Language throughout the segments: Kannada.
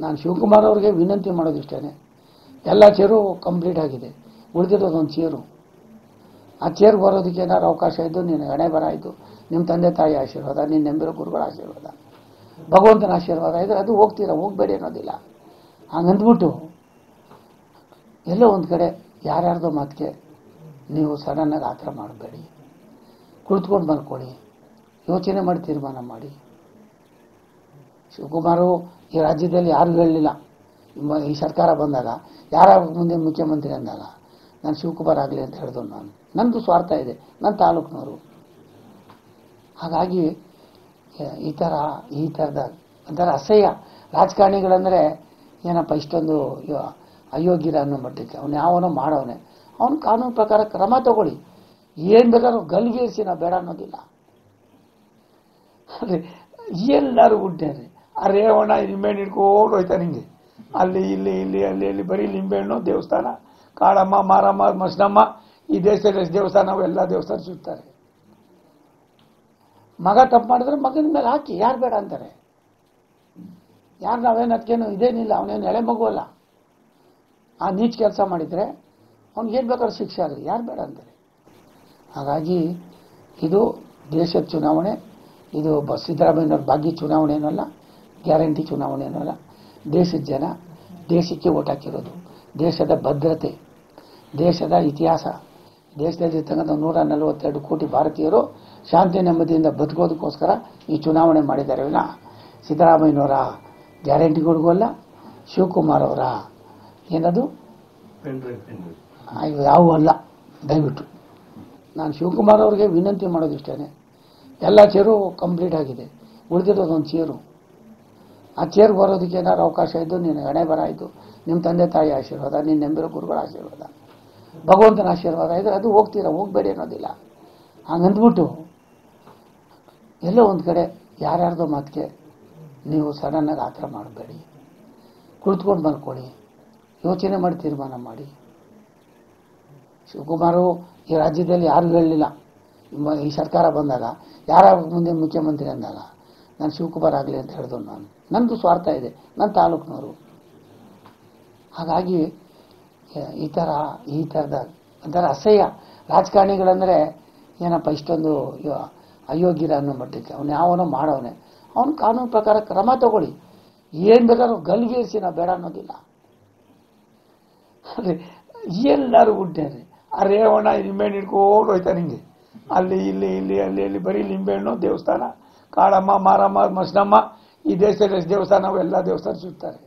ನಾನು ಶಿವಕುಮಾರ್ ಅವ್ರಿಗೆ ವಿನಂತಿ ಮಾಡೋದಿಷ್ಟೇ ಎಲ್ಲ ಚೇರು ಕಂಪ್ಲೀಟ್ ಆಗಿದೆ. ಉಳಿದಿರೋದೊಂದು ಚೇರು. ಆ ಚೇರ್ ಬರೋದಕ್ಕೆ ಏನಾದ್ರು ಅವಕಾಶ ಇದ್ದು ನಿನ್ನ ಹಣೆ ಬರ ಆಯಿತು ನಿಮ್ಮ ತಂದೆ ತಾಯಿ ಆಶೀರ್ವಾದ, ನಿನ್ನ ನೆಂಬಿರೋ ಗುರುಗಳ ಆಶೀರ್ವಾದ, ಭಗವಂತನ ಆಶೀರ್ವಾದ ಇದ್ರೆ ಅದು ಹೋಗ್ತೀರ? ಹೋಗಬೇಡಿ ಅನ್ನೋದಿಲ್ಲ. ಹಂಗಂದ್ಬಿಟ್ಟು ಎಲ್ಲೋ ಒಂದು ಕಡೆ ಯಾರ್ಯಾರ್ದೋ ಮಾತಿಗೆ ನೀವು ಸಡನ್ನಾಗಿ ಆ ಥರ ಮಾಡಬೇಡಿ. ಕುಳಿತುಕೊಂಡು ಮಲ್ಕೊಳ್ಳಿ. ಯೋಚನೆ ಮಾಡಿ ತೀರ್ಮಾನ ಮಾಡಿ. ಶಿವಕುಮಾರು ಈ ರಾಜ್ಯದಲ್ಲಿ ಯಾರು ಹೇಳಲಿಲ್ಲ. ಈ ಸರ್ಕಾರ ಬಂದಾಗ, ಯಾರ ಮುಂದೆ ಮುಖ್ಯಮಂತ್ರಿ ಅಂದಾಗ, ನಾನು ಶಿವಕುಮಾರ್ ಆಗಲಿ ಅಂತ ಹೇಳಿದ್ರು ನಾನು. ನಂದು ಸ್ವಾರ್ಥ ಇದೆ ನನ್ನ ತಾಲೂಕಿನವರು. ಹಾಗಾಗಿ, ಈ ಥರ ಈ ಥರದ ಒಂಥರ ಅಸಹ್ಯ ರಾಜಕಾರಣಿಗಳಂದರೆ ಏನಪ್ಪ, ಇಷ್ಟೊಂದು ಅಯೋಗ್ಯರ ಅನ್ನೋ ಮಟ್ಟಕ್ಕೆ. ಅವನು ಯಾವನೋ ಮಾಡೋನೆ ಅವನು ಕಾನೂನು ಪ್ರಕಾರ ಕ್ರಮ ತಗೊಳ್ಳಿ. ಏನು ಬೇಕಾದ್ರೂ ಗಲ್ಗೇರಿಸಿ ನಾವು ಬೇಡ ಅನ್ನೋದಿಲ್ಲ. ಅದೇ, ಎಲ್ಲರೂ ಹುಟ್ಟ್ಯಾರೆ ಆ ರೇವಣ್ಣ ನಿಂಬೆಹಣ್ಣು ಹಿಡ್ಕೊಂಡು ಹೋಯ್ತಾನೆ ಹಿಂಗೆ. ಅಲ್ಲಿ, ಇಲ್ಲಿ ಇಲ್ಲಿ, ಅಲ್ಲಿ ಇಲ್ಲಿ ಬರೀ ನಿಂಬೆಹಣ್ಣು ದೇವಸ್ಥಾನ. ಕಾಳಮ್ಮ, ಮಾರಮ್ಮ, ಮಸ್ನಮ್ಮ, ಈ ಎಷ್ಟು ದೇವಸ್ಥಾನ ಎಲ್ಲ ದೇವಸ್ಥಾನ ಸುತ್ತಾರೆ. ಮಗ ತಪ್ಪು ಮಾಡಿದ್ರೆ ಮಗನ ಮೇಲೆ ಹಾಕಿ. ಯಾರು ಬೇಡ ಅಂತಾರೆ. ಯಾರು ನಾವೇನು ಅದಕ್ಕೇನು ಇದೇನಿಲ್ಲ. ಅವನೇನು ಎಳೆ ಮಗು ಅಲ್ಲ. ಆ ನೀಚ್ ಕೆಲಸ ಮಾಡಿದರೆ ಅವ್ನಿಗೇನು ಬೇಕಾದ್ರೂ ಶಿಕ್ಷೆ ಆಗಲಿ ಯಾರು ಬೇಡ ಅಂತಾರೆ. ಹಾಗಾಗಿ ಇದು ದೇಶದ ಚುನಾವಣೆ. ಇದು ಸಿದ್ದರಾಮಯ್ಯನವ್ರ ಭಾಗ್ಯ ಚುನಾವಣೆ ಏನಲ್ಲ. ಗ್ಯಾರಂಟಿ ಚುನಾವಣೆ ಅನ್ನೋಲ್ಲ. ದೇಶದ ಜನ ದೇಶಕ್ಕೆ ಓಟ್ ಹಾಕಿರೋದು. ದೇಶದ ಭದ್ರತೆ, ದೇಶದ ಇತಿಹಾಸ. ದೇಶದಲ್ಲಿರ್ತಕ್ಕಂಥ ನೂರ ನಲವತ್ತೆರಡು ಕೋಟಿ ಭಾರತೀಯರು ಶಾಂತಿ ನೆಮ್ಮದಿಯಿಂದ ಬದುಕೋದಕ್ಕೋಸ್ಕರ ಈ ಚುನಾವಣೆ ಮಾಡಿದ್ದಾರೆ. ವಿನ ಸಿದ್ದರಾಮಯ್ಯನವರ ಗ್ಯಾರಂಟಿಗಳಿಗೂ ಅಲ್ಲ, ಶಿವಕುಮಾರ್ ಅವರ ಏನದು? ಯಾವುವು ಅಲ್ಲ. ದಯವಿಟ್ಟು. ನಾನು ಶಿವಕುಮಾರ್ ಅವರಿಗೆ ವಿನಂತಿ ಮಾಡೋದು ಇಷ್ಟೇ ಎಲ್ಲ ಚೇರು ಕಂಪ್ಲೀಟ್ ಆಗಿದೆ. ಉಳಿದಿರೋದು ಒಂದು ಚೇರು. ಆ ಚೇರ್ ಬರೋದಕ್ಕೆ ಏನಾದ್ರು ಅವಕಾಶ ಇದ್ದು ನಿನ್ನ ಹಣೆ ಬರ ಆಯಿತು ನಿಮ್ಮ ತಂದೆ ತಾಯಿ ಆಶೀರ್ವಾದ ನಿನ್ನ ನೆಂಬಿರೋ ಗುರುಗಳ ಆಶೀರ್ವಾದ, ಭಗವಂತನ ಆಶೀರ್ವಾದ ಇದ್ರೆ ಅದು ಹೋಗ್ತೀರಾ? ಹೋಗಬೇಡಿ ಅನ್ನೋದಿಲ್ಲ. ಹಂಗಂದ್ಬಿಟ್ಟು ಎಲ್ಲೋ ಒಂದು ಕಡೆ ಯಾರ್ಯಾರ್ದೋ ಮಾತಿಗೆ ನೀವು ಸಡನ್ನಾಗಿ ಆ ಥರ ಮಾಡಬೇಡಿ. ಕುಳಿತುಕೊಂಡು ಮಲ್ಕೊಳ್ಳಿ. ಯೋಚನೆ ಮಾಡಿ ತೀರ್ಮಾನ ಮಾಡಿ. ಶಿವಕುಮಾರು ಈ ರಾಜ್ಯದಲ್ಲಿ ಯಾರು ಹೇಳಲಿಲ್ಲ ಈ ಸರ್ಕಾರ ಬಂದಾಗ ಯಾರ ಮುಂದೆ ಮುಖ್ಯಮಂತ್ರಿ ಅಂದಾಗ ನಾನು ಶಿವಕುಮಾರ್ ಆಗಲಿ ಅಂತ ಹೇಳಿದ್ರು ನಾನು. ನನ್ನದು ಸ್ವಾರ್ಥ ಇದೆ. ನನ್ನ ತಾಲೂಕಿನವರು. ಹಾಗಾಗಿ ಈ ಥರ ಈ ಥರದ ಒಂಥರ ಅಸಹ್ಯ. ರಾಜಕಾರಣಿಗಳಂದರೆ, ಏನಪ್ಪ, ಇಷ್ಟೊಂದು ಅಯೋಗ್ಯರ ಅನ್ನೋ ಮಟ್ಟಕ್ಕೆ. ಅವನು ಯಾವನೋ ಮಾಡೋನೆ ಅವನು ಕಾನೂನು ಪ್ರಕಾರ ಕ್ರಮ ತಗೊಳ್ಳಿ. ಏನು ಬೇಕಾದ್ರೂ ಗಲ್ಗೇರಿಸಿ ನಾವು ಬೇಡ ಅನ್ನೋದಿಲ್ಲ. ಅದೇ ಎಲ್ಲರೂ ಹುಟ್ಟ್ಯಾರೆ ಆ ರೇವಣ್ಣ ನಿಂಬೆಹಣ್ಣು ಹಿಡ್ಕೊಂಡು ಹೋಯ್ತಾನೆ ಹಿಂಗೆ ಅಲ್ಲಿ, ಇಲ್ಲಿ ಇಲ್ಲಿ, ಅಲ್ಲಿ ಇಲ್ಲಿ ಬರೀ ಲಿಂಬೆಹಣ್ಣು, ದೇವಸ್ಥಾನ, ಕಾಳಮ್ಮ, ಮಾರಮ್ಮ, ಮಸ್ನಮ್ಮ, ಈ ದೇವಸ್ಥಾನ ಅವು, ಎಲ್ಲ ದೇವಸ್ಥಾನ ಸುತ್ತಾರೆ.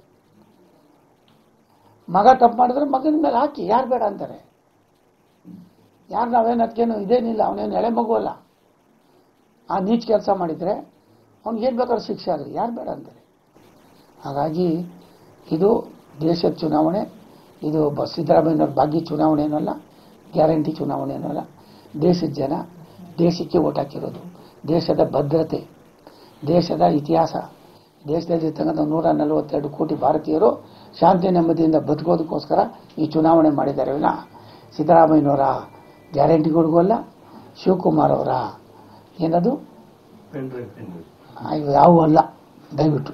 ಮಗ ತಪ್ಪು ಮಾಡಿದ್ರೆ ಮಗನ ಮೇಲೆ ಹಾಕಿ, ಯಾರು ಬೇಡ ಅಂತಾರೆ. ಯಾರು ನಾವೇನು ಅದಕ್ಕೇನು ಇದೇನಿಲ್ಲ, ಅವನೇನು ಎಳೆ ಮಗು ಅಲ್ಲ. ಆ ನೀಚ್ ಕೆಲಸ ಮಾಡಿದರೆ ಅವ್ನಿಗೇನು ಬೇಕಾದ್ರೂ ಶಿಕ್ಷೆ ಆಗಲಿ ಯಾರು ಬೇಡ ಅಂತಾರೆ. ಹಾಗಾಗಿ ಇದು ದೇಶದ ಚುನಾವಣೆ, ಇದು ಬ ಸಿದ್ದರಾಮಯ್ಯನವ್ರ ಭಾಗ್ಯ ಚುನಾವಣೆ ಏನಲ್ಲ ಗ್ಯಾರಂಟಿ ಚುನಾವಣೆ ಏನಲ್ಲ ದೇಶದ ಜನ ದೇಶಕ್ಕೆ ಓಟ್ ಹಾಕಿರೋದು. ದೇಶದ ಭದ್ರತೆ ದೇಶದ ಇತಿಹಾಸ ದೇಶದಲ್ಲಿರ್ತಕ್ಕಂಥ ನೂರ ನಲವತ್ತೆರಡು ಕೋಟಿ ಭಾರತೀಯರು ಶಾಂತಿ ನೆಮ್ಮದಿಯಿಂದ ಬದುಕೋದಕ್ಕೋಸ್ಕರ ಈ ಚುನಾವಣೆ ಮಾಡಿದ್ದಾರೆ ವಿನ. ಸಿದ್ದರಾಮಯ್ಯನವರ ಗ್ಯಾರಂಟಿಗಳಿಗೂ ಅಲ್ಲ ಶಿವಕುಮಾರ್ ಅವರ ಏನದು? ಯಾವೂ ಅಲ್ಲ ದಯವಿಟ್ಟು.